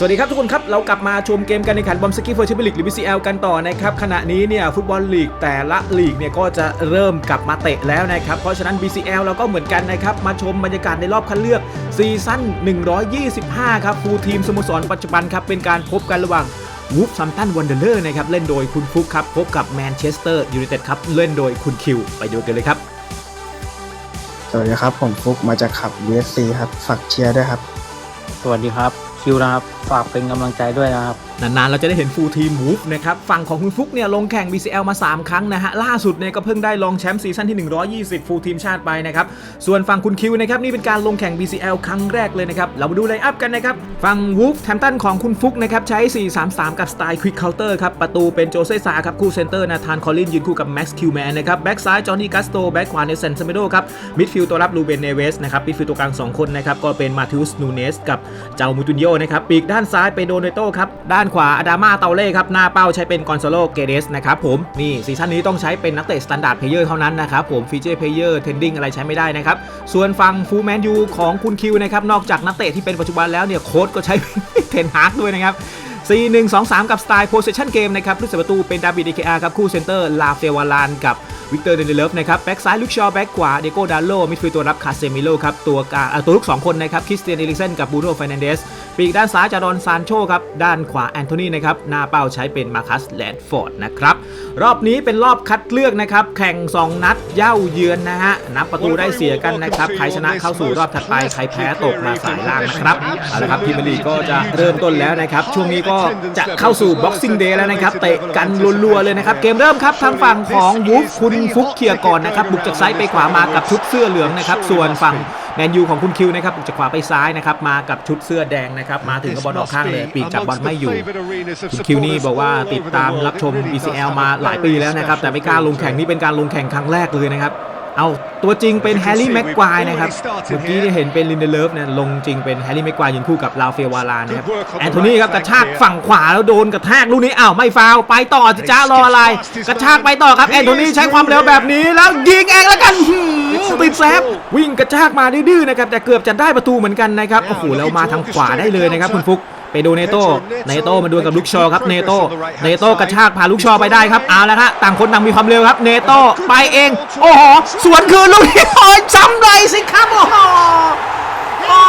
สวัสดีครับทุกคนครับ เรากลับมาชมเกมการแข่งขันบอมสกี้เฟอร์ชิปลิกหรือ BCL กันต่อนะครับ ขณะนี้เนี่ยฟุตบอลลีกแต่ละลีกเนี่ยก็จะเริ่มกลับมาเตะแล้วนะครับ เพราะฉะนั้น BCL เราก็เหมือนกันนะครับ มาชมบรรยากาศในรอบคัดเลือกซีซั่น 125 ครับฟูลทีมสโมสรปัจจุบันครับ เป็นการพบกันระหว่างวูฟซัมตันวันเดอร์นะครับเล่นโดยคุณฟุกครับพบกับแมนเชสเตอร์ยูไนเต็ดครับเล่นโดยคุณคิวไปดูกันเลยครับสวัสดีครับผมฟุกมาจากขับ VSC ครับฝากเชียร์ด้วยครับ สวัสดีครับ คิวนะครับ ฝากเป็นกำลังใจด้วยนะครับ นานๆ เราจะได้เห็นฟูลทีมมูฟนะครับ ฝั่งของคุณฟุกเนี่ยลงแข่ง BCL มา 3 ครั้งนะฮะ ล่าสุดเนี่ยก็เพิ่งได้รองแชมป์ซีซั่นที่ 120 ฟูลทีมชาติไปนะครับ ส่วนฝั่งคุณคิวนะครับนี่เป็นการลงแข่ง BCL ครั้งแรกเลยนะครับ เรามาดูไลน์อัพกันนะครับ ฝั่งวูฟแทมตันของคุณฟุกนะครับใช้ 4-3-3 กับสไตล์ควิกเคาน์เตอร์ครับ ประตูเป็นโจเซซาครับคู่เซนเตอร์นาธานคอลลินยืนคู่กับแม็กซ์คิวแมนนะครับแบ็กซ้ายจอห์นนี่กัสโตแบ็กขวาเนลสันเซเมโดครับมิดฟิลด์ตัวรับลูเบนเนเวสนะครับมิดฟิลด์ตัวกลาง2คนนะครับก็เป็นมาทิอุสนูเนสกับเจ้ามูตุนโยนะครับปีกด้านซ้ายไปโดเนโตครับด้านขวาอดามาเตาเล่ครับหน้าเป้าใช้เป็นกอนซาโลเกเดสนะครับผมนี่ซีซั่นนี้ต้องใช้เป็นนักเตะสแตนดาร์ดเพลเยอร์เท่านั้นนะครับผมฟีเจอร์เพลเยอร์เทนดิ้งอะไรใช้ไม่ได้นะครับส่วนฝั่งฟูแมนยูของคุณคิวนะครับนอกจากนักเตะที่เป็นปัจจุบันแล้วเนี่ยโค้ชก็ใช้เทนฮาร์กด้วยนะครับ4 1 2 3 กับสไตล์ possession game นะครับผู้เสียประตูเป็นดาบิดเดเคอาครับคู่เซนเตอร์ลาเฟวาลานกับวิกเตอร์เดนเลฟนะครับแบ็กซ้ายลุกชอแบ็กขวาเดโกดาโลมิดฟิลด์ตัวรับคาเซมิโลครับตัวกาตัวลุก2 คนนะครับคริสเตียนเอลิกเซนกับบูโน่ฟ r นันเดส ปีกด้านซ้ายจารอนซานโชครับ ด้านขวาแอนโทนีนะครับ หน้าเป้าใช้เป็นมาคัสแลนฟอร์ดนะครับ รอบนี้เป็นรอบคัดเลือกนะครับ แข่ง 2 นัดเย่าเยือนนะฮะ นับประตูได้เสียกันนะครับ ใครชนะเข้าสู่รอบถัดไป ใครแพ้ตกมาสายล่างนะครับ เอาละครับพรีเมียร์ลีก็จะเริ่มต้นแล้วนะครับ ช่วงนี้ก็จะเข้าสู่ Boxing Day แล้วนะครับ เตะกันรัวๆเลยนะครับ เกมเริ่มครับทางฝั่งของวูฟคุณฟุกเคียก่อนนะครับ บุกจากซ้ายไปขวามากับชุดเสื้อเหลืองนะครับ ส่วนฝั่ง แมนยูของคุณคิวนะครับจากขวาไปซ้ายนะครับมากับชุดเสื้อแดงนะครับมาถึงกับบอลออกข้างเลยปีกจับบอลไม่อยู่คุณคิวนี่บอกว่าติดตามรับชม BCL มาหลายปีแล้วนะครับแต่ไม่กล้าลงแข่งนี่เป็นการลงแข่งครั้งแรกเลยนะครับ เอาตัวจริงเป็นแฮร์รี่แม็กควายนะครับ เมื่อกี้ที่เห็นเป็นลินเดเลฟเนี่ยลงจริงเป็นแฮร์รี่แม็กควายยืนคู่กับลาเฟลวาลานะครับ แอนโทนีครับกระชากฝั่งขวาแล้วโดนกระแทกลูกนี้อ้าวไม่ฟาวล์ไปต่อจิจ้ารออะไร กระชากไปต่อครับแอนโทนีใช้ความเร็วแบบนี้แล้วยิงเองแล้วกันหืมติดแซฟวิ่งกระชากมาดื้อๆนะครับแต่เกือบจะได้ประตูเหมือนกันนะครับโอ้โหแล้วมาทางขวาได้เลยนะครับคุณฟุก ไปดูเนโต้เนโต้มาดวลกับลูกชอครับเนโต้เนโต้กระชากพาลูกชอไปได้ครับเอาละครับต่างคนต่างมีความเร็วครับเนโต้ไปเอง โอ้โหสวนคืนลูกนี้โอ้ยซ้ำเลยสิครับโอ้โห อ้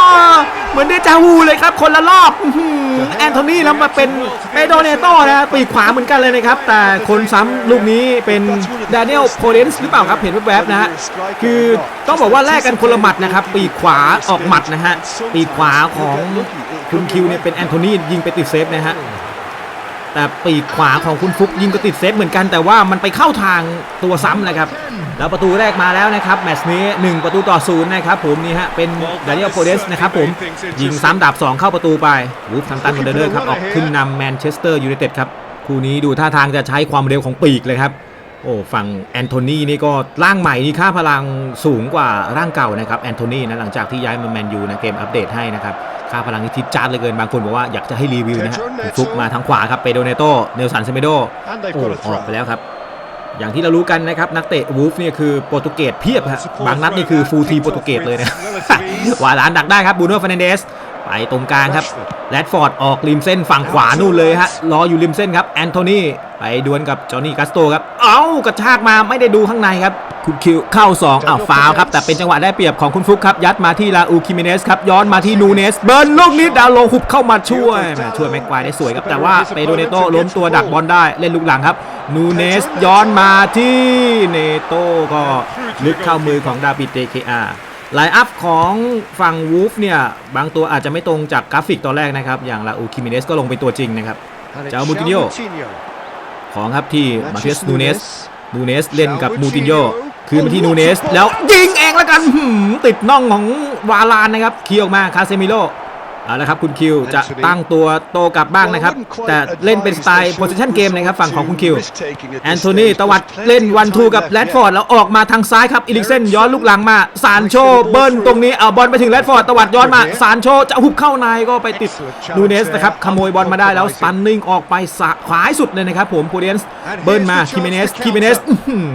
เหมือนเดจาวูเลยครับ คนละรอบอื้อหือแอนโทนีแล้วมาเป็นเปโดเนโต้นะปีกขวาเหมือนกันเลยนะครับ แต่คนซ้ำลูกนี้เป็นดานิเอลโพเลนส์หรือเปล่าครับเห็นแวบๆนะฮะคือต้องบอกว่าแลกกันคนละหมัดนะครับ ปีกขวาออกหมัดนะฮะปีกขวาของคุณคิวเนี่ยเป็นแอนโทนียิงไปติดเซฟนะฮะแต่ปีกขวาของคุณฟุกยิงก็ติดเซฟเหมือนกันแต่ว่ามันไปเข้าทางตัวซ้ำนะครับ แล้วประตูแรกมาแล้วนะครับแมตช์นี้ 1 ประตูต่อศูนย์นะครับผมนี่ฮะเป็นดานิเอลโพเดสนะครับผมยิงซ้ำดับ 2 เข้าประตูไปวูฟทำตันวันเดอร์ครับออกขึ้นนำแมนเชสเตอร์ยูไนเต็ดครับคู่นี้ดูท่าทางจะใช้ความเร็วของปีกเลยครับโอ้ฝั่งแอนโทนีนี่ก็ร่างใหม่นี่ค่าพลังสูงกว่าร่างเก่านะครับแอนโทนีนะหลังจากที่ย้ายมาแมนยูนะเกมอัปเดตให้นะครับค่าพลังนี่ทิพจ้าดเลยเกินบางคนบอกว่าอยากจะให้รีวิวนะฮะคุณฟลุกมาทางขวาครับเปโดเนโตเนลสันเซเมโดโอ้ออกไปแล้วครับ อย่างที่เรารู้กันนะครับ นักเตะวูฟเนี่ยคือโปรตุเกสเพียบฮะบางนัดนี่คือฟูลทีมโปรตุเกสเลยนะวาลานดักได้ครับบูโน่ฟ r นนเดส ไปตรงกลางครับแรดฟอร์ดออกริมเส้นฝั่งขวานู่นเลยฮะรออยู่ริมเส้นครับแอนโทนีไปดวลกับจอห์นนี่กัสโตครับ เอ้ากระชากมาไม่ได้ดูข้างในครับ คุณคิวเข้า 2อ้าวฟาวครับ แต่เป็นจังหวะได้เปรียบของคุณฟุกครับ ยัดมาที่ลาอูคิเมเนสครับ ย้อนมาที่นูเนส เบิร์นลูกนี้ดาวโลหุบเข้ามาช่วยช่วยแม็กควายได้สวยครับ แต่ว่าเปโดเนโตล้มตัวดักบอลได้เล่นลูกหลังครับนูเนสย้อนมาที่เนโตก็ลึกเข้ามือของดาบิดเดเคอา ไลน์อัพของฝั่งวูฟเนี่ย บางตัวอาจจะไม่ตรงจากกราฟิกตอนแรกนะครับ อย่างลาอูคิมิเนสก็ลงเป็นตัวจริงนะครับ เจ้ามูตินโญ่ของครับที่มาเทียสนูเนสนูเนสเล่นกับมูตินโญ่คืนมาที่นูเนส แล้วยิงเองแล้วกันหืมติดน่องของวาลานนะครับ เคี่ยวมาคาเซมิโล เอาละครับคุณคิวจะตั้งตัวโตกลับบ้างนะครับ แต่เล่นเป็นสไตล์ position game นะครับฝั่งของคุณคิวแอนโทนีตวัดเล่นวันทูกับแรดฟอร์ดแล้วออกมาทางซ้ายครับอีลิกเซนย้อนลูกหลังมาซานโชเบิ้ลตรงนี้เอาบอลไปถึงแรดฟอร์ดตวัดย้อนมาซานโชจะหุบเข้าในก็ไปติดนูเนสนะครับขโมยบอลมาได้แล้วสตันนิ่งออกไปสะขวาให้สุดเลยนะครับผมโพเดนส์เบิ้ลมาคิเมเนสคิเมเนส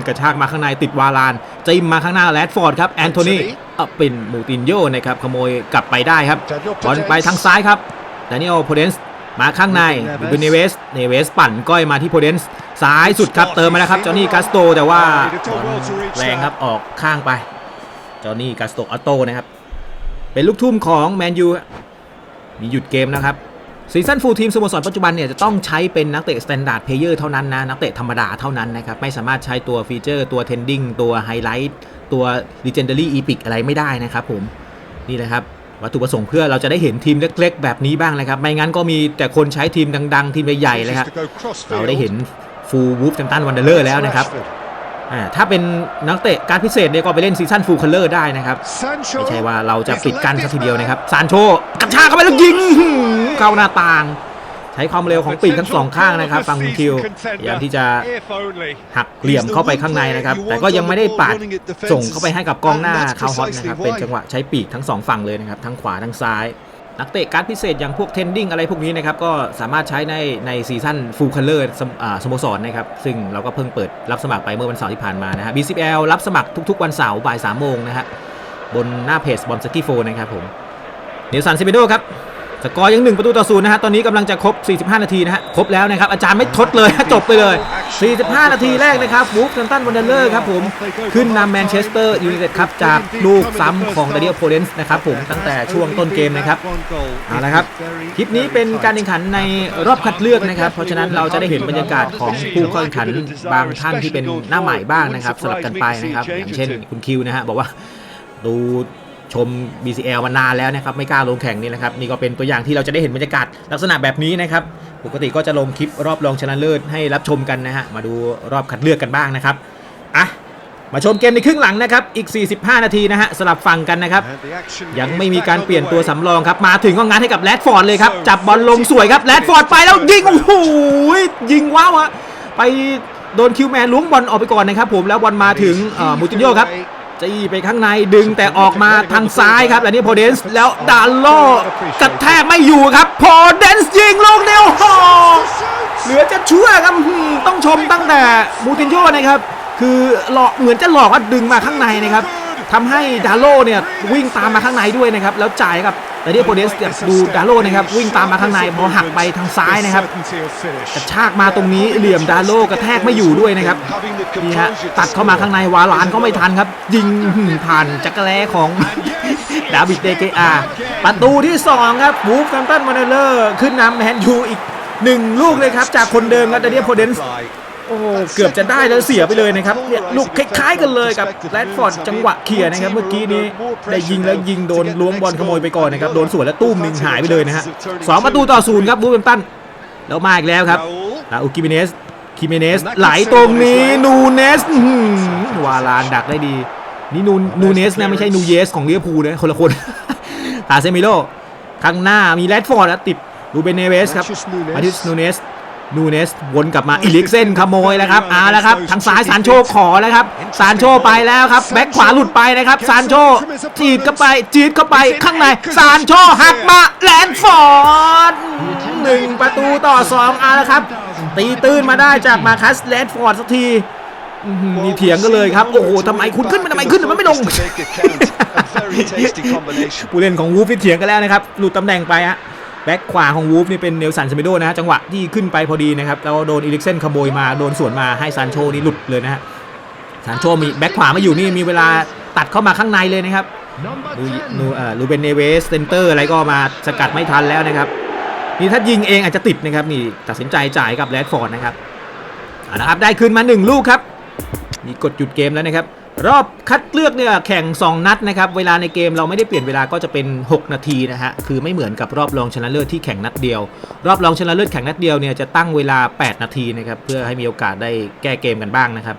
กระชากมาข้างในติดวาลานจิ้มมาข้างหน้าแรดฟอร์ดครับแอนโทนีเอาเป็นมูตินโญ่นะครับขโมยกลับไปได้ครับบอลไปทางซ้ายครับดานิเอลโพเดนส์มาข้างในดูเป็นเนเวสเนเวสปั่นก้อยมาที่โพเดนส์ซ้ายสุดครับเติมมาแล้วครับจอห์นนี่กัสโตแต่ว่าบอลแรงครับออกข้างไปจอห์นนี่กัสโตออโต้นะครับเป็นลูกทุ่มของแมนยูมีหยุดเกมนะครับซีซั่นฟูลทีมสโมสรปัจจุบันเนี่ยจะต้องใช้เป็นนักเตะสแตนดาร์ดเพลเยอร์เท่านั้นนะ นักเตะธรรมดาเท่านั้นนะครับ ไม่สามารถใช้ตัวฟีเจอร์ตัวเทนดิ้งตัวไฮไลท์ ตัว Legendary Epic อะไรไม่ได้นะครับผมนี่แหละครับวัตถุประสงค์เพื่อเราจะได้เห็นทีมเล็ก ๆ แบบนี้บ้างนะครับ ไม่งั้นก็มีแต่คนใช้ทีมดัง ๆ ทีมใหญ่ๆเลยครับเราได้เห็นฟูลวูฟจัมตันวันเดอร์เลอร์แล้วนะครับอ่าถ้าเป็นนักเตะการดพิเศษเนี่ยก็ไปเล่นซีซั่นฟูลคัลเลอร์ได้นะครับไม่ใช่ว่าเราจะปิดกั้นซะทีเดียวนะครับซานโชกระชากเข้าไปแล้วยิงอื้อหือเข้าหน้าต่าง ใช้ความเร็วของปีกทั้งสองข้างนะครับฟังคุณคิวพยายามที่จะหักเหลี่ยมเข้าไปข้างในนะครับ แต่ก็ยังไม่ได้ปาดส่งเข้าไปให้กับกองหน้าคาวฮอตนะครับเป็นจังหวะใช้ปีกทั้งสองฝั่งเลยนะครับทั้งขวาทั้งซ้ายนักเตะการดพิเศษอย่างพวกเทนดิ้งอะไรพวกนี้นะครับก็สามารถใช้ในในซีซั่นฟูลคัลเลอร์สโมสรนะครับซึ่งเราก็เพิ่งเปิดรับสมัครไปเมื่อวันเสาร์ที่ผ่านมานะฮะ BCL รับสมัครทุก ๆ วันเสาร์บ่าย3โมงนะฮะบนหน้าเพจบอลสกี้โฟนะครับผมเนลสันซิเมโดครับ สกอร์ยัง1ประตูต่อศูนย์นะฮะตอนนี้กำลังจะครบ 45 นาทีนะฮะครบแล้วนะครับอาจารย์ไม่ทดเลยจบไปเลย 45 นาทีแรกนะครับวูฟแฮมตันวันเดอร์เลอร์ครับผมขึ้นนำแมนเชสเตอร์ยูไนเต็ดครับจากลูกซ้ำของดาริโอโพเดนส์นะครับผมตั้งแต่ช่วงต้นเกมนะครับเอาละครับคลิปนี้เป็นการแข่งขันในรอบคัดเลือกนะครับ เพราะฉะนั้นเราจะได้เห็นบรรยากาศของผู้เข้าแข่งขันบางท่านที่เป็นหน้าใหม่บ้างนะครับสลับกันไปนะครับอย่างเช่นคุณคิวนะฮะบอกว่าดู ชม BCL มานานแล้วนะครับไม่กล้าลงแข่งนี่นะครับนี่ก็เป็นตัวอย่างที่เราจะได้เห็นบรรยากาศลักษณะแบบนี้นะครับปกติก็จะลงคลิปรอบรองชนะเลิศให้รับชมกันนะฮะมาดูรอบคัดเลือกกันบ้างนะครับอะมาชมเกมในครึ่งหลังนะครับอีก 45 นาทีนะฮะสลับฝั่งกันนะครับยังไม่มีการเปลี่ยนตัวสำรองครับมาถึงก็งานให้กับแรดฟอร์ดเลยครับจับบอลลงสวยครับแรดฟอร์ดไปแล้วยิงโอ้โหยิงว้าวอะไปโดนคิวแมนล้วงบอลออกไปก่อนนะครับผมแล้วบอลมาถึงเอ่อมูตินโญ่ครับ จี้ไปข้างในดึงแต่ออกมาทางซ้ายครับแล้วนี่โพเดนส์แล้วดาโลกระแทกไม่อยู่ครับโพเดนส์ยิงลูกเดียวโอ้โหเหลือจะเชื่อครับหืมต้องชมตั้งแต่มูตินโญ่นะครับ คือหลอกเหมือนจะหลอกว่าดึงมาข้างในนะครับ ทำให้ดาโลเนี่ยวิ่งตามมาข้างในด้วยนะครับแล้วจ่ายครับแต่ที่โพเดนส์ดูดาโลนะครับวิ่งตามมาข้างในพอหักไปทางซ้ายนะครับกระชากมาตรงนี้เหลี่ยมดาโลกระแทกไม่อยู่ด้วยนะครับนี่ฮะตัดเข้ามาข้างในวาลานก็ไม่ทันครับ ยิงผ่านจักรแลของดาวิดเดเกอาประตูที่ 2 ครับบูฟแฟมตันมาเนเลอร์ขึ้นนำแมนยูอีกหนึ่งลูกเลยครับจากคนเดิมครับดาเนียโพเดนส์ โอ้โหเกือบจะได้แล้วเสียไปเลยนะครับเนี่ยลูกคล้ายๆกันเลยกับแรดฟอร์ดจังหวะเคลียร์นะครับเมื่อกี้นี้ได้ยิงแล้วยิงโดนล้วงบอลขโมยไปก่อนนะครับโดนสวนแล้วตุ้มหนึ่งหายไปเลยนะฮะสองประตูต่อศูนย์ครับบูฟแฟมตันแล้วมาอีกแล้วครับลาอุกิเมเนสคิเมเนสไหลตรงนี้นูเนสอื้อหือวาลานดักได้ดีนี่นูนูเนสนะไม่ใช่นูเยสของเลียพูลนะคนละคนตาเซมิโลข้างหน้ามีแรดฟอร์ดแล้วติดรูเบนเนเวสครับมาทิสนูเนส นูเนสวนกลับมาอิลิกเซนขโมยแล้วครับเอาแล้วครับทางซ้ายซานโชขอแล้วครับซานโชไปแล้วครับแบ็คขวาหลุดไปนะครับซานโชจีดเข้าไปจีดเข้าไปข้างในซานโชหักมาแลนฟอร์ดหนึ่งประตูต่อสองเอาแล้วครับ ตีตื้นมาได้จากมาคัสแลนฟอร์ดสักทีอื้อหือมีเถียงกันเลยครับ โอ้โหทำไมคุณขึ้นมาทำไมขึ้นมันไม่ลงผู้เล่นของวูฟที่เถียงกันแล้วนะครับหลุดตำแหน่งไปฮะ แบ็คขวาของวูฟนี่เป็นเนลสันเซเมโดนะฮะจังหวะที่ขึ้นไปพอดีนะครับแล้วโดนอีลิกเซนขโมยมาโดนสวนมาให้ซานโชนี่หลุดเลยนะฮะซานโชมีแบ็คขวามาอยู่นี่มีเวลาตัดเข้ามาข้างในเลยนะครับดูดูเออลูเบนเนเวสเซนเตอร์อะไรก็มาสกัดไม่ทันแล้วนะครับนี่ถ้ายิงเองอาจจะติดนะครับนี่ตัดสินใจจ่ายกับแรดฟอร์ดนะครับเอาละครับได้คืนมาหนึ่งลูกครับมีกดหยุดเกมแล้วนะครับ รอบคัดเลือกเนี่ยแข่ง 2 นัดนะครับ เวลาในเกมเราไม่ได้เปลี่ยนเวลาก็จะเป็น 6 นาทีนะฮะ คือไม่เหมือนกับรอบรองชนะเลิศที่แข่งนัดเดียว รอบรองชนะเลิศแข่งนัดเดียวเนี่ยจะตั้งเวลา 8 นาทีนะครับ เพื่อให้มีโอกาสได้แก้เกมกันบ้างนะครับ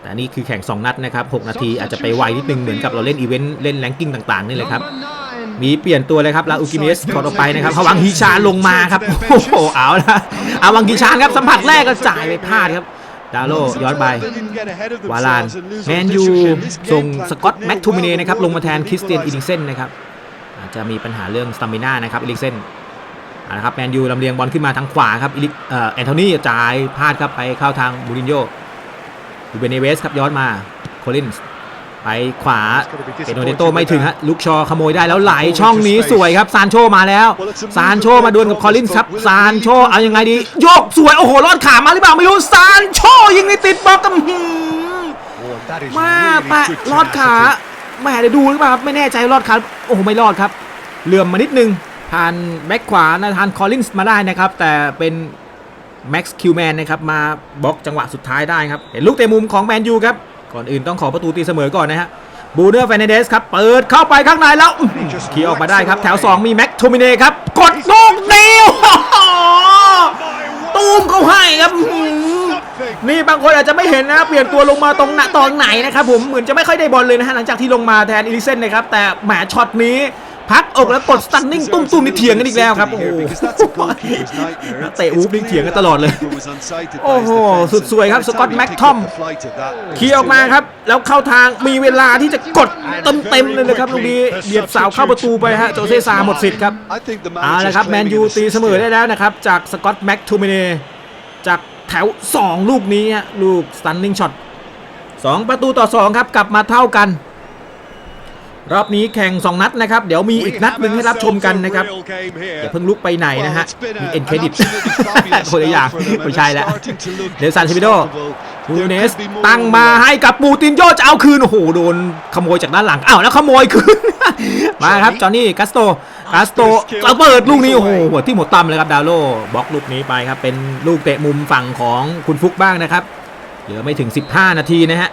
แต่นี่คือแข่ง 2 นัดนะครับ 6 นาทีอาจจะไปไวนิดนึงเหมือนกับเราเล่นอีเวนต์เล่นแรงกิ้งต่างๆนี่เลยครับ มีเปลี่ยนตัวเลยครับลาอุกิเมสขอต่อไปนะครับพวังฮิชาลงมาครับ โอ้โห เอาละอาวังฮิชานครับสัมผัสแรกก็จ่ายไปพลาดครับ ดาโลย้อนไปวาลานแมนยูส่งสกอตแม็กทูมิเน่นะครับลงมาแทนคริสเตียนอีลิกเซนนะครับอาจจะมีปัญหาเรื่องสตามิน่านะครับอีลิกเซนเอาละครับแมนยูลำเลียงบอลขึ้นมาทางขวาครับอีลิกเอ่อแอนโทนีจ่ายพลาดครับไปเข้าทางบูรินโญ่ดูเบเนเวสครับย้อนมาโคลินส์ ไปขวาเป็นโอเดโตไม่ถึงฮะลุกชอขโมยได้แล้วไหลช่องนี้สวยครับซานโชมาแล้วซานโชมาดวลกับคอลลินส์ครับซานโชเอายังไงดีโยกสวยโอ้โหรอดขามาหรือเปล่าไม่รู้ซานโชยิงในติดบล็อกกับหืมมาแปะลอดขาแหม่เดี๋ยวดูหรือเปล่าครับไม่แน่ใจรอดขาโอ้โหไม่รอดครับเหลื่อมมานิดนึงผ่านแบ็คขวานะทานคอลลินส์มาได้นะครับ แต่เป็นแม็กซ์คิวแมนนะครับมาบล็อกจังหวะสุดท้ายได้ครับเห็นลูกเตะมุมของแมนยูครับ ก่อนอื่นต้องขอประตูตีเสมอก่อนนะฮะบูเนอร์แฟนเดสครับ เปิดเข้าไปข้างในแล้วอื้อหือเคลียร์ออกมาได้ครับ แถว 2 มีแม็กโทมิเน่ครับ กดลูกเดียวตูมเขาให้ครับอื้อหือนี่บางคนอาจจะไม่เห็นนะเปลี่ยนตัวลงมาตรงหน้าตอนไหนนะครับผมเหมือนจะไม่ค่อยได้บอลเลยนะฮะหลังจากที่ลงมาแทนอีลิเซนนะครับแต่แหมช็อตนี้ พักอกแล้วกดสตันนิ่งตุ้มตุ้มนี่เถียงกันอีกแล้วครับโอ้โหนักเตะวูฟนี่เถียงกันตลอดเลยโอ้โหสุดสวยครับสกอตแม็กทอมเคลียร์ออกมาครับแล้วเข้าทางมีเวลาที่จะกดเต็มเต็มๆเลยนะครับลูกนี้เบียดเสาวเข้าประตูไปฮะโจเซซาหมดสิทธิ์ครับเอาละครับแมนยูตีเสมอได้แล้วนะครับจากสกอตแม็กทูมิเนจากแถว 2 ลูกนี้ฮะลูกสตันนิ่งช็อต2ประตูต่อ 2 ครับ กลับมาเท่ากัน รอบนี้แข่ง 2 นัดนะครับ เดี๋ยวมีอีกนัดหนึ่งให้รับชมกันนะครับ อย่าเพิ่งลุกไปไหนนะฮะ มีเอ็นเครดิตคนละอย่างไม่ใช่แล้วเดลซันซิมิโดนูเนสตั้งมาให้กับปูตินโยจะเอาคืน โอ้โห โดนขโมยจากด้านหลัง อ้าว แล้วขโมยคืน มาครับจอห์นนี่กัสโตกัสโตระเบิดลูกนี้ โอ้โหหัวที่หมดตั้มเลยครับดาวโลบล็อกลูกนี้ไปครับเป็นลูกเตะมุมฝั่งของคุณฟุกบ้างนะครับเหลือไม่ถึง 15 นาทีนะฮะ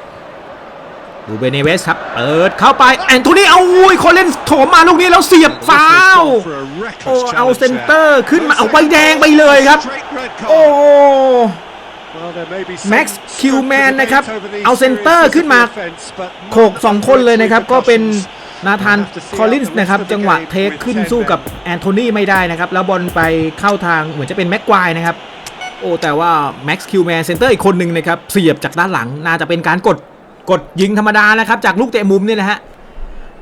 ดูเบเนเวสครับ เปิดเข้าไป แอนโทนี่เอาอุ้ยโคลเลนส์โถมมาลูกนี้แล้วเสียบฟาวโอ้เอาเซนเตอร์ขึ้นมาเอาใบแดงไปเลยครับ โอ้แม็กซ์คิวแมนนะครับ เอาเซนเตอร์ขึ้นมาโขก2คนเลยนะครับ ก็เป็นนาธานคอลลินส์นะครับ จังหวะเทคขึ้นสู้กับแอนโทนีไม่ได้นะครับ แล้วบอลไปเข้าทางเหมือนจะเป็นแม็กควายนะครับ โอ้แต่ว่าแม็กซ์คิวแมนเซนเตอร์อีกคนหนึ่งนะครับ เสียบจากด้านหลังน่าจะเป็นการกด กดยิงธรรมดานะครับ จากลูกเตะมุมเนี่ยนะฮะ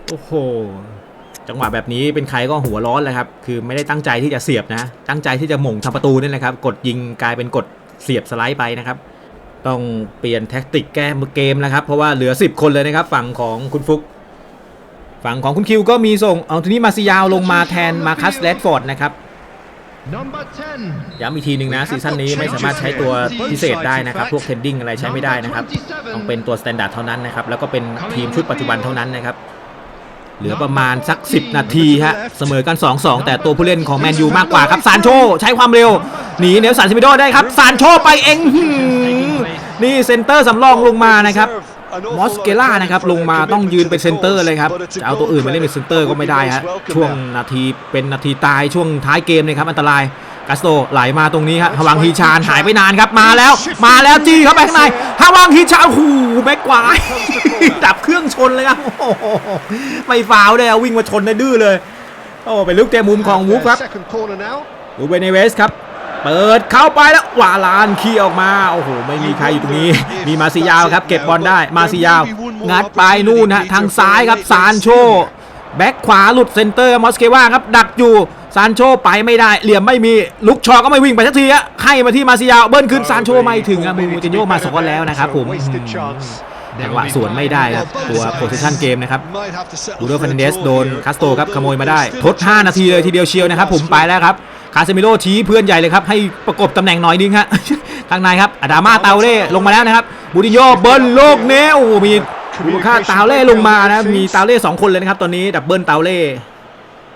โอ้โหจังหวะแบบนี้เป็นใครก็หัวร้อนเลยครับ คือไม่ได้ตั้งใจที่จะเสียบนะ ตั้งใจที่จะหม่งทำประตูนี่แหละครับ กดยิงกลายเป็นกดเสียบสไลด์ไปนะครับ ต้องเปลี่ยนแท็กติกแก้เกมแล้วครับ เพราะว่าเหลือ 10 คนเลยนะครับ ฝั่งของคุณฟุก ฝั่งของคุณคิวก็มีส่ง เอาทีนี้มาซิยาวลงมาแทนมาคัสแรดฟอร์ดนะครับ ย้ำอีกทีหนึ่งนะซีซั่นนี้ไม่สามารถใช้ตัวพิเศษได้นะครับ พวกเทนดิ้งอะไรใช้ไม่ได้นะครับ ต้องเป็นตัวสแตนดาร์ดเท่านั้นนะครับ แล้วก็เป็นทีมชุดปัจจุบันเท่านั้นนะครับ เหลือประมาณสัก 10 นาทีฮะ เสมอกัน 2-2 แต่ตัวผู้เล่นของแมนยูมากกว่าครับซานโชใช้ความเร็ว หนีเนลสันซิมิโดได้ครับซานโชไปเองหืมนี่เซนเตอร์สำรองลงมานะครับ มอสเกล่านะครับลงมาต้องยืนเป็นเซนเตอร์เลยครับจะเอาตัวอื่นมาเล่นเป็นเซนเตอร์ก็ไม่ได้ฮะช่วงนาทีเป็นนาทีตายช่วงท้ายเกมเลยครับอันตรายกัสโตไหลมาตรงนี้ครับฮวังฮีชานหายไปนานครับมาแล้ว มาแล้วจี้เข้าไปข้างในฮวังฮีชานโอ้โหแบ็กกวายดับเครื่องชนเลยครับโอ้โหไม่ฟาวเลยอะวิ่งมาชนได้ดื้อเลยโอ้เป็นลูกเตะมุมของวูฟครับดูเบเนเวสครับ เปิดเข้าไปแล้ววาลานขี้ออกมาโอ้โหไม่มีใครอยู่ตรงนี้ มีมาซิยาวครับ เก็บบอลได้มาซิยาว งัดไปนู่นฮะทางซ้ายครับซานโชแบ็คขวาหลุดเซนเตอร์มอสเกว่าครับดักอยู่ซานโชไปไม่ได้ เหลี่ยมไม่มีลุกชอก็ไม่วิ่งไปสักทีอะให้มาที่มาซิยาวเบิ้ลขึ้นซานโชไม่ถึงอะมูมูตินโยมาสอนแล้วนะครับผม จังหวะสวนไม่ได้ครับตัวโพซิชันเกมนะครับบูโดฟ r นเดสโดนคาสโตครับขโมยมาได้ทด 5 นาทีเลยทีเดียวเชียวนะครับ ผมไปแล้วครับคาเซมิโร่ชี้เพื่อนใหญ่เลยครับ ให้ประกบตำแหน่งหน่อยนึงฮะข้างในครับอาดามาเตาเล่ลงมาแล้วนะครับบูดิโยเบิร์นโลกเนี้ยโอ้โหมีมูลค่าเตาเล่ลงมานะมีเตาเล่สองคนเลยนะครับตอนนี้ดับเบิลเตาเล่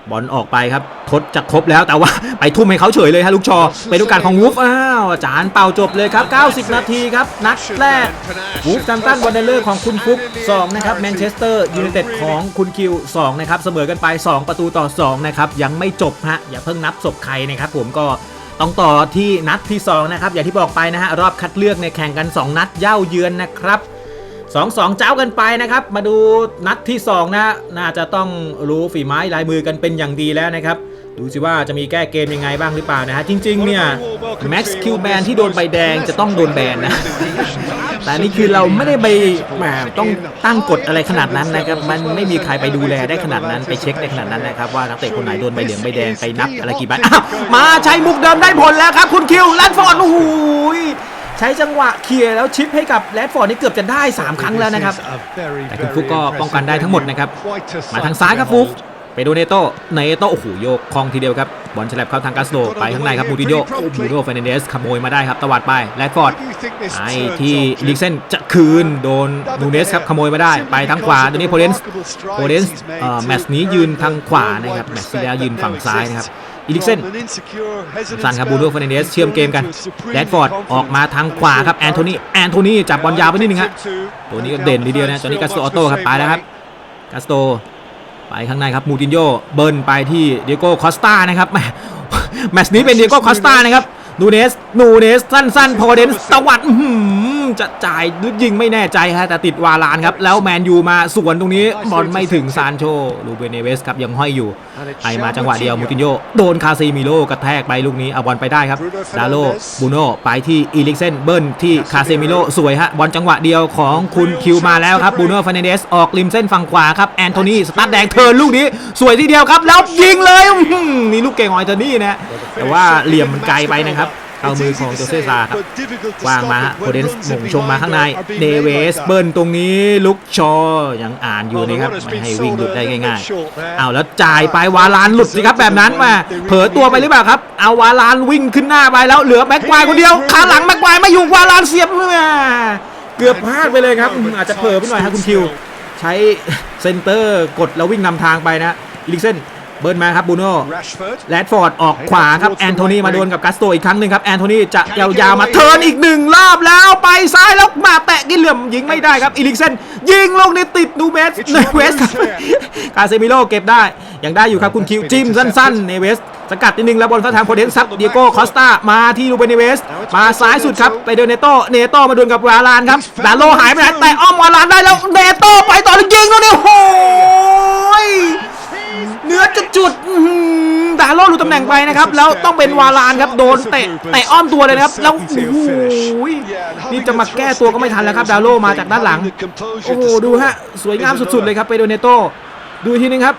บอลออกไปครับทดจะครบแล้วแต่ว่าไปทุ่มให้เขาเฉยเลยฮะลูกชอเป็นโอกาสของวูฟอ้าวจารย์เป่าจบเลยครับ 90 นาทีครับ นัดแรกวูฟซัมตันวันเดอร์เลอร์ของคุณฟุก2นะครับแมนเชสเตอร์ยูไนเต็ดของคุณคิว2นะครับเสมอกันไป 2 ประตูต่อ 2 นะครับ ยังไม่จบฮะอย่าเพิ่งนับศพใครนะครับผมก็ต้องต่อที่นัดที่ 2 นะครับ อย่างที่บอกไปนะฮะรอบคัดเลือกในแข่งกัน 2 นัดเย่าเยือนนะครับ 2-2เจ้ากันไปนะครับ มาดูนัดที่ 2 นะ น่าจะต้องรู้ฝีไม้ลายมือกันเป็นอย่างดีแล้วนะครับ ดูสิว่าจะมีแก้เกมยังไงบ้างหรือเปล่านะฮะ จริง ๆ เนี่ยแม็กซ์คิวแบนที่โดนใบแดงจะต้องโดนแบนนะ แต่นี่คือเราไม่ได้ไปแหมต้องตั้งกฎอะไรขนาดนั้นนะครับ มันไม่มีใครไปดูแลได้ขนาดนั้นไปเช็คได้ขนาดนั้นนะครับว่านักเตะคนไหนโดนใบเหลืองใบแดงไปนับอะไรกี่ใบอ้าวมาใช้มุกเดิมได้ผลแล้วครับคุณคิวแลนฟอร์ดโอ้โห ใช้จังหวะเคลียร์แล้วชิปให้กับแรดฟอร์ดนี่เกือบจะได้ 3 ครั้งแล้วนะครับ แต่คุณฟุกก็ป้องกันได้ทั้งหมดนะครับ มาทางซ้ายครับฟุกไปดูเนโต้เนโต้โอ้โหโยกคล่องทีเดียวครับ บอลฉลับเข้าทางกาสโดไปข้างในครับมูติโยโอ้มูโดเฟรนเดสขโมยมาได้ครับ ตวัดไปแรดฟอร์ดไอ้ที่ลิกเซนจะคืนโดนนูเนสครับขโมยมาได้ ไปทางขวาตัวนี้โพเดนส์โพเดนส์เอ่อแมตช์นี้ยืนทางขวานะครับแมตช์ที่แล้วยืนฝั่งซ้ายนะครับ อีลิกเซนสั้นครับบูโน่ฟานเดสเชื่อมเกมกันแรดฟอร์ดออกมาทางขวาครับแอนโทนีแอนโทนีจับบอลยาวไปนิดนึงฮะตัวนี้ก็เด่นทีเดียวนะตอนนี้กาสโตออโต้ครับไปแล้วครับกาสโตไปข้างในครับมูตินโญ่เบิร์นไปที่เดียโก้คอสตานะครับแมแมตช์นี้เป็นเดียโก้คอสตานะครับ นูเนส นูเนส สั้นๆ พอเดนตวัดอื้อหือจะจ่ายหรือยิงไม่แน่ใจฮะ แต่ติดวาลานครับ แล้วแมนยูมาสวนตรงนี้บอลไม่ถึงซานโชลูเบเนเวสครับยังห้อยอยู่ไอมาจังหวะเดียวมูตินโญ่โดนคาซิมิโร่กระแทกไปลูกนี้เอาบอลไปได้ครับ ดาโลบูโน่ไปที่อีลิกเซนเบิ้ลที่คาซิมิโร่สวยฮะ บอลจังหวะเดียวของคุณคิวมาแล้วครับบูโน่ฟ r นเดสออกริมเส้นฝั่งขวาครับแอนโทนีสตาร์ทแดงเทิร์นลูกนี้ สวยทีเดียวครับ แล้วยิงเลยอื้อหือนี่ลูกเก่งของแอนโทนีนะแต่ว่าเหลี่ยมมันไกลไปนะครับ เอามือของโจเซซาครับวางมาฮะโคเดนส์หม่งชงมาข้างในเนเวสเบิร์นตรงนี้ลุกชอยังอ่านอยู่นะครับไม่ให้วิ่งหลุดได้ง่ายๆเอาแล้วจ่ายไปวาลานหลุดสิครับแบบนั้นมาเผลอตัวไปหรือเปล่าครับเอาวาลานวิ่งขึ้นหน้าไปแล้วเหลือแม็กควายคนเดียวขาหลังแม็กควายไม่อยู่วาลานเสียบเมื่อเกือบพลาดไปเลยครับอืมอาจจะเผลอไปหน่อยครับคุณคิว ใช้เซนเตอร์กดแล้ววิ่งนำทางไปนะอีลิกเซน เบิร์นมาครับบูโน่แรดฟอร์ดออกขวาครับแอนโทนีมาโดนกับกัสโตอีกครั้งหนึ่งครับแอนโทนีจะยาวๆมาเทิร์นอีกหนึ่งรอบแล้วไปซ้ายแล้วมาแตะกินเหลี่ยมยิงไม่ได้ครับอีลิกเซนยิงลงในติดนูเบสเนเวสครับคาเซมิโลเก็บได้ยังได้อยู่ครับคุณคิวจิ้มสั้นๆเนเวสสกัดนิดนึงแล้วบอลเข้าทางโพเดนซับเดียโก้คอสตามาที่ลูเบเนเวส มาซ้ายสุดครับไปเดนเนโตเนโตมาโดนกับวาลานครับดาโลหายไปไหนแต่อ้อมวาลานได้แล้วเนโตไปต่อแล้วยิงแล้วเนี่ยโอ้ย เนื้อจุดๆอื้อหือดาโลรู้ตำแหน่งไปนะครับ แล้วต้องเป็นวาลานครับ โดนเตะเตะอ้อมตัวเลยนะครับ แล้วโอ้โหนี่จะมาแก้ตัวก็ไม่ทันแล้วครับ ดาโลมาจากด้านหลัง โอ้โห ดูฮะ สวยงามสุดๆเลยครับไปโดเนโต ดูอีกทีนึงครับ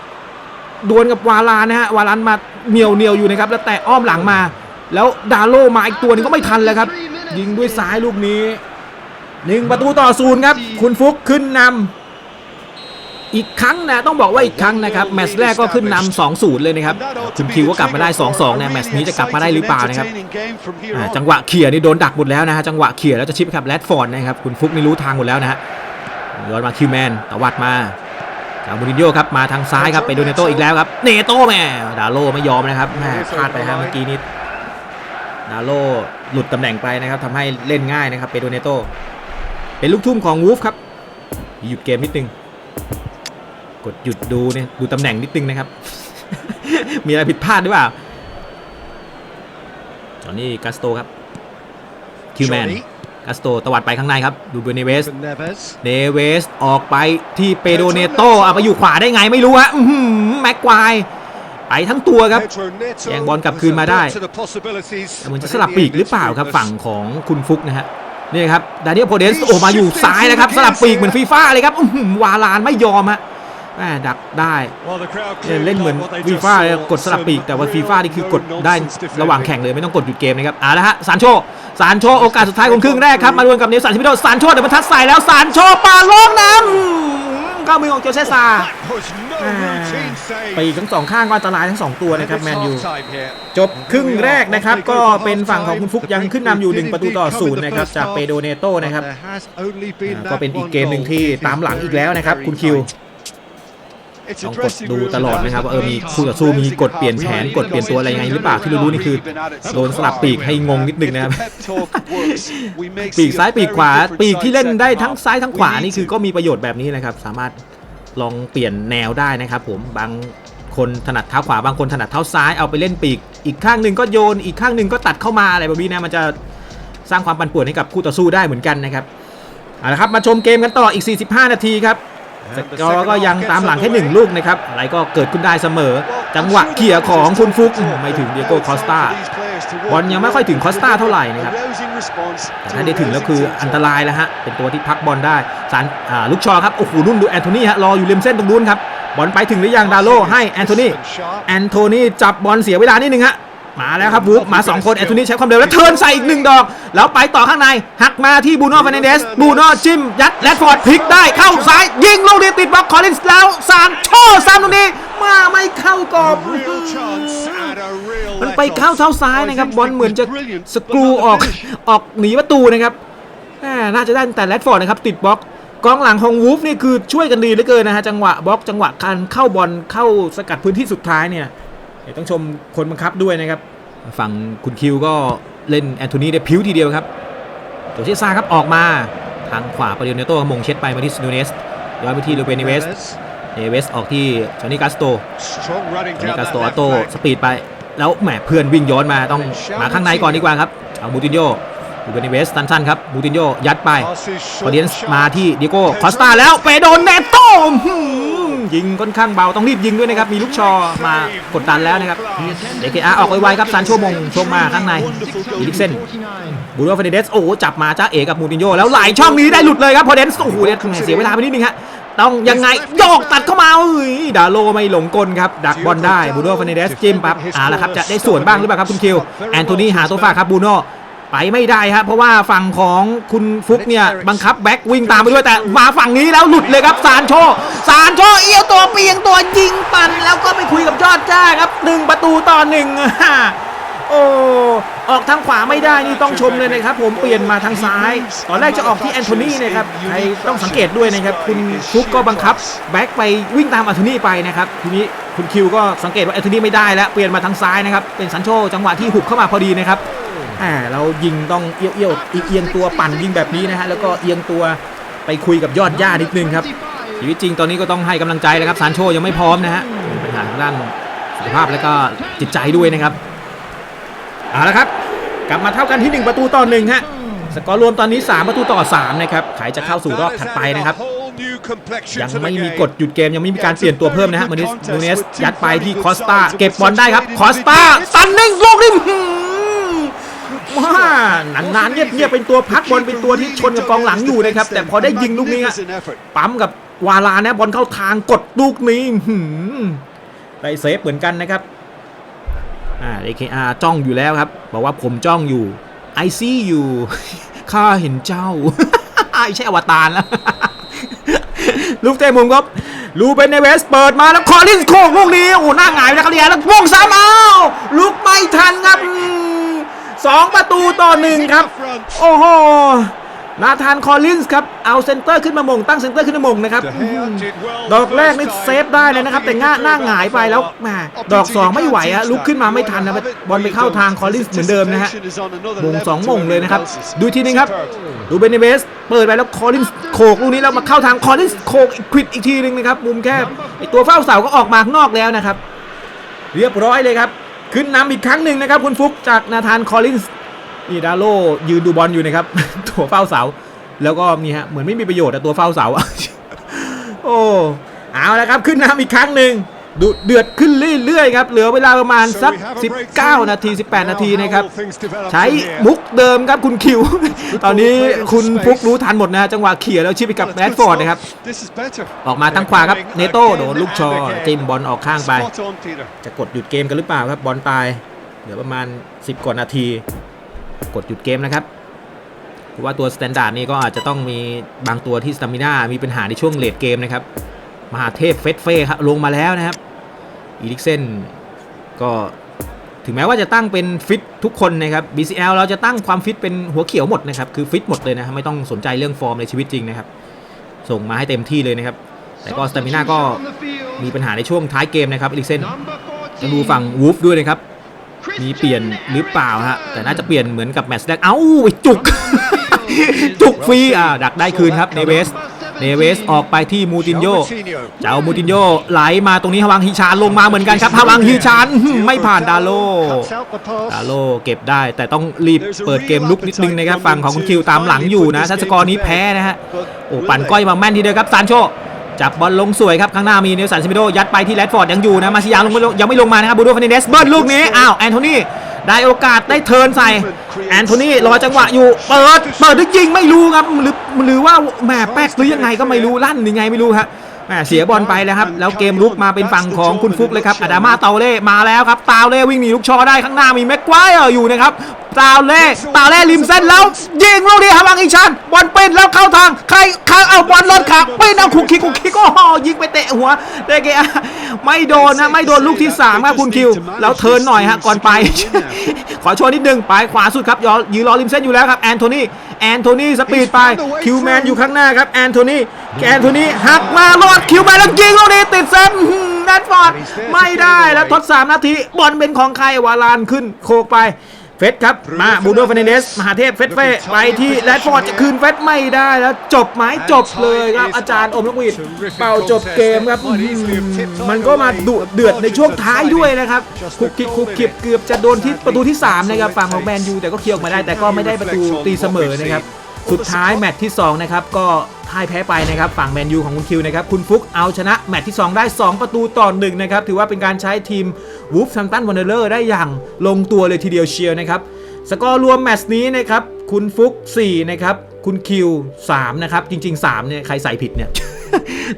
ดวลกับวาลานนะฮะ วาลานมาเหนียวเหนียวๆอยู่นะครับ แล้วแตะอ้อมหลังมา แล้วดาโลมาอีกตัวหนึงก็ไม่ทันแล้วครับ ยิงด้วยซ้ายลูกนี้หนึ่งประตูต่อศูนย์ครับ คุณฟุกขึ้นนำ อีกครั้งนะต้องบอกว่าอีกครั้งนะครับแมตช์แรกก็ขึ้นนำ2 0เลยนะครับคุณคิวก็กลับมาได้ 2-2เนี่ยแมตช์นี้จะกลับมาได้หรือเปล่านะครับจังหวะเขี่ยนี่โดนดักหมดแล้วนะฮะจังหวะเขี่ยแล้วจะชิปครับแรดฟอร์ดนะครับคุณฟุกนี่รู้ทางหมดแล้วนะฮะย้อนมาคิวแมนตวัดมาจามูรินโญ่ครับมาทางซ้ายครับไปโดเนโตอีกแล้วครับเนโตแม่ดาโลไม่ยอมนะครับแม่พลาดไปฮะเมื่อกี้นี้ดาโลหลุดตำแหน่งไปนะครับทำให้เล่นง่ายนะครับไปโดเนโตเป็นลูกทุ่มของวูฟครับหยุดเกมนิดนึง กดหยุดดูเนี่ยดูตำแหน่งนิดนึงนะครับ มีอะไรผิดพลาดหรือเปล่า ตอนนี้กัสโตครับคิวแมนกัสโตตวัดไปข้างในครับ ดูเบเนเวส เนเวสออกไปที่เปโดเนโตเอาไปอยู่ขวาได้ไงไม่รู้ฮะอื้อหือแม็กควายไปทั้งตัวครับแย่งบอลกลับคืนมาได้แต่เหมือนจะสลับปีกหรือเปล่าครับฝั่งของคุณฟุกนะฮะนี่ครับดานิเอลโพเดนส์โอ้มาอยู่ซ้ายนะครับ สลับปีกเหมือนฟีฟ่าเลยครับอื้อหือวาลานไม่ยอมฮะ แม่ดักได้เนี่ยเล่นเหมือนฟีฟ่ากดสลับปีกแต่ว่าฟีฟ่านี่คือกดได้ระหว่างแข่งเลยไม่ต้องกดหยุดเกมนะครับเอาละฮะซานโชซานโชโอกาสสุดท้ายของครึ่งแรกครับมาดวลกับเนลสันชิมิโดซานโชเดี๋ยวมันทัดใส่แล้วซานโชปาลงน้ำเข้ามือของโจเซซาปีกทั้งสองข้างก็อันตรายทั้งสองตัวนะครับแมนยูจบครึ่งแรกนะครับก็เป็นฝั่งของคุณฟุกยังขึ้นนำอยู่1ประตูต่อศูนย์นะครับจากเปโดเนโตนะครับอ่าก็เป็นอีกเกมหนึ่งที่ตามหลังอีกแล้วนะครับคุณคิว ต้องกดดูตลอดนะครับว่าเออมีคู่ต่อสู้มีกดเปลี่ยนแผนกดเปลี่ยนตัวอะไรไงหรือเปล่าที่รู้ๆนี่คือโดนสลับปีกให้งงนิดนึงนะครับ ปีกซ้ายปีกขวา ปีกที่เล่นได้ทั้งซ้ายทั้งขวานี่คือก็มีประโยชน์แบบนี้นะครับ สามารถลองเปลี่ยนแนวได้นะครับ ผมบางคนถนัดเท้าขวาบางคนถนัดเท้าซ้ายเอาไปเล่นปีก อีกข้างหนึ่งก็โยนอีกข้างหนึ่งก็ตัดเข้ามาอะไรแบบนี้นะมันจะสร้างความปั่นป่วนให้กับคู่ต่อสู้ได้เหมือนกันนะครับเอาละครับมาชมเกมกันต่ออีก 45 นาทีครับ สกอร์ก็ยังตามหลังแค่หนึ่งลูกนะครับอะไรก็เกิดขึ้นได้เสมอ จังหวะเขี่ยของคุณฟุกอื้อไม่ถึงเดียโก้คอสตาบอลยังไม่ค่อยถึงคอสตาเท่าไหร่นะครับแต่ถ้าได้ถึงแล้วคืออันตรายแล้วฮะเป็นตัวที่พักบอลได้สารอ่าลูกชอครับโอ้โหนุ่นดูแอนโทนีฮะรออยู่ริมเส้นตรงนู้นครับบอลไปถึงหรือยังดาโลให้แอนโทนีแอนโทนีจับบอลเสียเวลานิดนึงฮะ มาแล้วครับวูฟมา 2 คนแอนโทนีใช้ความเร็วแล้วเทิร์นใส่อีกหนึ่งดอก แล้วไปต่อข้างใน หักมาที่บูโน่ฟ r นเดสบูโน่จิ้ม ยัดแรดฟอร์ดพลิกได้เข้าซ้าย ยิงลูกนี้ติดบล็อกคอลลินส์แล้วซานโชซามตรงนี้ มาไม่เข้ากรอบมันไปเข้าเท้าซ้ายนะครับบอลเหมือนจะสกรูออกออกหนีประตูนะครับแหม่น่าจะได้แต่แรดฟอร์ดนะครับติดบล็อกกองหลังของวูฟนี่คือช่วยกันดีเหลือเกินนะฮะจังหวะบล็อกจังหวะการเข้าบอลเข้าสกัดพื้นที่สุดท้ายเนี่ย เดี๋ยวต้องชมคนบังคับด้วยนะครับ ฝั่งคุณคิวก็เล่นแอนโทนีได้ผิวทีเดียวครับโจเชซ่าครับออกมาทางขวาปาเดโนโต้มงเช็ดไปมาที่ซูเนสย้อนไปที่ลูเบนิเวสเนเวสออกที่จอห์นนี่กาสโตจอห์นนี่กาสโตออโต้สปีดไป แล้วแหมเพื่อนวิ่งย้อนมาต้องมาข้างในก่อนดีกว่าครับเอามูตินโยดูเบนิเวสสั้นๆครับมูตินโยยัดไปพอเดียนมาที่ดิโก้คอสตาแล้วไปโดนเนโต้ ยิงค่อนข้างเบาต้องรีบยิงด้วยนะครับ มีลูกชอมากดดันแล้วนะครับเดเคอาออกไวๆครับซานโชมงชงมาข้างในอีลิกเซนบูโรฟเนเดสโอ้จับมาจ้าเอกับมูตินโยแล้วไหลช่องนี้ได้หลุดเลยครับพอเดนโอ้โหเนี่ยเสียเวลาไปนิดนึงฮะต้องยังไงโยกตัดเข้ามาเอ้ยดาโลไม่หลงกลครับ ดักบอลได้บูโน่ฟานเดสจิ้มปั๊บเอาละครับ จะได้ส่วนบ้างหรือเปล่าครับ คุณคิว แอนโทนีหาตัวฝากครับบูโน่ ไปไม่ได้ครับเพราะว่าฝั่งของคุณฟุกเนี่ยบังคับแบ็กวิ่งตามไปด้วยแต่มาฝั่งนี้แล้วหลุดเลยครับซานโชซานโชเอียวตัวเปียงตัวยิงปั่นแล้วก็ไปคุยกับยอดจ้าครับหนึ่งประตูต่อหนึ่งโอ้ออกทางขวาไม่ได้นี่ต้องชมเลยนะครับผมเปลี่ยนมาทางซ้ายตอนแรกจะออกที่แอนโทนีนะครับใครต้องสังเกตด้วยนะครับคุณฟุกก็บังคับแบ็กไปวิ่งตามแอนโทนีไปนะครับทีนี้คุณคิวก็สังเกตว่าแอนโทนีไม่ได้แล้วเปลี่ยนมาทางซ้ายนะครับเป็นสันโชจังหวะที่หุบเข้ามาพอดีนะครับ อ่าเรายิงต้องเอี้ยวเอี้ยวเอียงตัวปั่นยิงแบบนี้นะฮะแล้วก็เอียงตัวไปคุยกับยอดย่านิดนึงครับชีวิตจริงตอนนี้ก็ต้องให้กำลังใจแล้วครับซานโชยังไม่พร้อมนะฮะปัญหาทางด้านสุขภาพและก็จิตใจด้วยนะครับเอาละครับ กลับมาเท่ากันที่ 1 ประตูต่อหนึ่งฮะสกอร์รวมตอนนี้ 3 ประตูต่อ3นะครับใครจะเข้าสู่รอบถัดไปนะครับยังไม่มีกฎหยุดเกมยังไม่มีการเปลี่ยนตัวเพิ่มนะฮะมานิสนูเนสยัดไปที่คอสตาเก็บบอลได้ครับคอสตาตันนิ่งลูกนี่ ว้านานๆเงียบๆเป็นตัวพักบอลเป็นตัวที่ชนกับกองหลังอยู่นะครับ แต่พอได้ยิงลูกนี้ฮะปั๊มกับวาลานะบอลเข้าทางกดลูกนี้หืมได้เซฟเหมือนกันนะครับอ่า AKR จ้องอยู่แล้วครับ บอกว่าผมจ้องอยู่ I see you ข้าเห็นเจ้าไม่ใช่อวตารแล้วลูกเตะมุมครับลูเบนเนเวสเปิดมาแล้วคอลินส์โคกลูกนี้โอ้หน้าหงายไปแล้วครับเรียแล้ววงสามเอาลูกไม่ทันครับ อืมสองประตูต่อหนึ่งครับ โอ้โหนาธานคอลลินส์ครับ เอาเซนเตอร์ขึ้นมาหมง ตั้งเซนเตอร์ขึ้นมาหมงนะครับ ดอกแรกนี่เซฟได้เลยนะครับ แต่ง่าหน้าหงายไปแล้วแหมดอกสองไม่ไหวอะลุกขึ้นมาไม่ทันนะบอลไปเข้าทางคอลลินส์เหมือนเดิมนะฮะมงสองมงเลยนะครับ ดูทีนึงครับ ดูเบนเนเวสเปิดไปแล้วคอลลินส์โขกลูกนี้แล้วมาเข้าทางคอลลินส์โขกอีกควิดอีกทีนึงนะครับ มุมแคบไอตัวเฝ้าเสาก็ออกมาข้างนอกแล้วนะครับ เรียบร้อยเลยครับ ขึ้นนำอีกครั้งหนึ่งนะครับคุณฟุกจากนาธานคอลลินส์นี่ดาโลยืนดูบอลอยู่นะครับ ตัวเฝ้าเสา แล้วก็มีฮะเหมือนไม่มีประโยชน์แต่ตัวเฝ้าเสา โอ้เอาละครับขึ้นนำอีกครั้งหนึ่ง ดุเดือดขึ้นเรื่อยๆครับ เหลือเวลาประมาณสัก 19 นาที 18 นาทีนะครับ ใช้มุกเดิมครับคุณคิว ตอนนี้คุณฟุกรู้ทันหมดนะฮะจังหวะเขี่ยแล้วชิปไปกับแรดฟอร์ดนะครับ ออกมาทางขวาครับ เนโต้โดนลูกชอจิ้มบอลออกข้างไป จะกดหยุดเกมกันหรือเปล่าครับบอลตาย เหลือประมาณ 10 กว่านาที กดหยุดเกมนะครับเพราะว่าตัวสแตนดาร์ดนี่ก็อาจจะต้องมีบางตัวที่สตามิน่ามีปัญหาในช่วงเลดเกมนะครับ มหาเทพเฟสเฟ่ครับลงมาแล้วนะครับอีลิกเซนก็ถึงแม้ว่าจะตั้งเป็นฟิตทุกคนนะครับ BCL เราจะตั้งความฟิตเป็นหัวเขียวหมดนะครับ คือฟิตหมดเลยนะไม่ต้องสนใจเรื่องฟอร์มในชีวิตจริงนะครับ ส่งมาให้เต็มที่เลยนะครับ แต่ก็สตามิน่าก็มีปัญหาในช่วงท้ายเกมนะครับอีลิกเซนต้องดูฝั่งวูฟด้วยนะครับ มีเปลี่ยนหรือเปล่าฮะ แต่น่าจะเปลี่ยนเหมือนกับแมตช์แรก เอ้าไอ้จุก จุกฟรีอ่าดักได้คืนครับเนเวส เนเวสออกไปที่มูตินโยเจ้ามูตินโยไหลมาตรงนี้ฮวังฮิชานลงมาเหมือนกันครับฮวังฮิชานอื้อหือไม่ผ่านดาโลดาโลเก็บได้ แต่ต้องรีบเปิดเกมลุกนิดนึงนะครับฝั่งของคุณคิวตามหลังอยู่นะถ้าสกอร์นี้แพ้นะฮะโอ้ปั่นก้อยมาแม่นทีเดียวครับซานโชจับบอลลงสวยครับ ข้างหน้ามีเนลสันซิมิโดยัดไปที่แรดฟอร์ดยังอยู่นะ มาชิยาลงไม่ลงยังไม่ลงมานะครับบูโดฟานิเดสเบิร์ดลูกนี้ อ้าว แอนโทนี ได้โอกาสได้เทินใส่แอนโทนีรอจังหวะอยู่ เปิด เปิดได้ยิงไม่รู้ครับหรือหรือว่าแหมแป๊กหรือยังไงก็ไม่รู้ลั่นยังไงไม่รู้ฮะแหม่ เสียบอลไปแล้วครับ แล้วเกมรุกมาเป็นฝั่งของคุณฟุกเลยครับอาดามาเตาเล่มาแล้วครับตาเล่วิ่งหนีลูกชอได้ข้างหน้ามีแม็กควายอยู่นะครับตาเล่ตาเล่ริมเส้นแล้วยิงลูกนี้ครับอังอีชันบอลเป็นแล้วเข้าทางใครข้างเอาบอลลดขาเป็นเอาคุกคิกคุกคิกก็ยิงไปเตะหัวเดเกะไม่โดนนะไม่โดนลูกที่สามครับคุณคิว แล้วเทินหน่อยฮะก่อนไป ขอโชว์นิดนึงไปขวาสุดครับยอยืนรอริมเส้นอยู่แล้วครับแอนโทนี แอนโทนีสปีดไปคิวแมนอยู่ข้างหน้าครับแอนโทนีแอนโทนีหักมาลอดคิวแมนแล้วยิงลูกนี้ติดเส้นแรดฟอร์ดไม่ได้แล้วทดสามนาทีบอลเป็นของใครวาลานขึ้นโคกไป เฟสครับ มาบูโดฟาเนเดสมหาเทพเฟสเฟ่ไปที่แรดฟอร์ดจะคืนเฟสไม่ได้แล้วจบไหมจบเลยครับ อาจารย์อมลูกหวีดเป่าจบเกมครับอื้อหือมันก็มาดุเดือดในช่วงท้ายด้วยนะครับ คุกคิกคุกคิบเกือบจะโดนที่ประตูที่ 3 นะครับฝั่งของแมนยูแต่ก็เคลียร์ออกมาได้แต่ก็ไม่ได้ประตูตีเสมอนะครับ สุดท้ายแมตช์ที่2นะครับก็พ่ายแพ้ไปนะครับฝั่งแมนยูของคุณคิวนะครับคุณฟุกเอาชนะแมตช์ที่ 2 ได้ 2 ประตูต่อหนึ่งนะครับถือว่าเป็นการใช้ทีมวูฟแฮมตันวันเดอร์ได้อย่างลงตัวเลยทีเดียวเชียวนะครับสกอร์รวมแมตช์นี้นะครับคุณฟุก4นะครับคุณคิว3นะครับจริง ๆ3เนี่ยใครใส่ผิดเนี่ย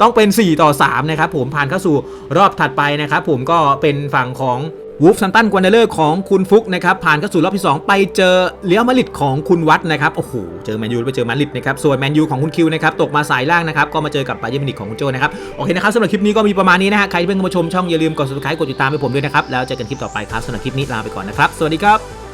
ต้องเป็น 4 ต่อ 3 นะครับผมผ่านเข้าสู่รอบถัดไปนะครับผมก็เป็นฝั่งของ วูฟซันตันกวนเดเลอร์ของคุณฟุกนะครับผ่านเข้าสู่รอบที่ 2 ไปเจอเลี้ยวมาริดของคุณวัดนะครับโอ้โหเจอแมนยูไปเจอมาริดนะครับส่วนแมนยูของคุณคิวนะครับตกมาสายล่างนะครับก็มาเจอกับไบเยมินิกของคุณโจนะครับโอเคนะครับสำหรับคลิปนี้ก็มีประมาณนี้นะฮะใครที่เพิ่งมาชมช่องอย่าลืมกด subscribe กดติดตามให้ผมด้วยนะครับแล้วเจอกันคลิปต่อไปครับสำหรับคลิปนี้ลาไปก่อนนะครับสวัสดีครับ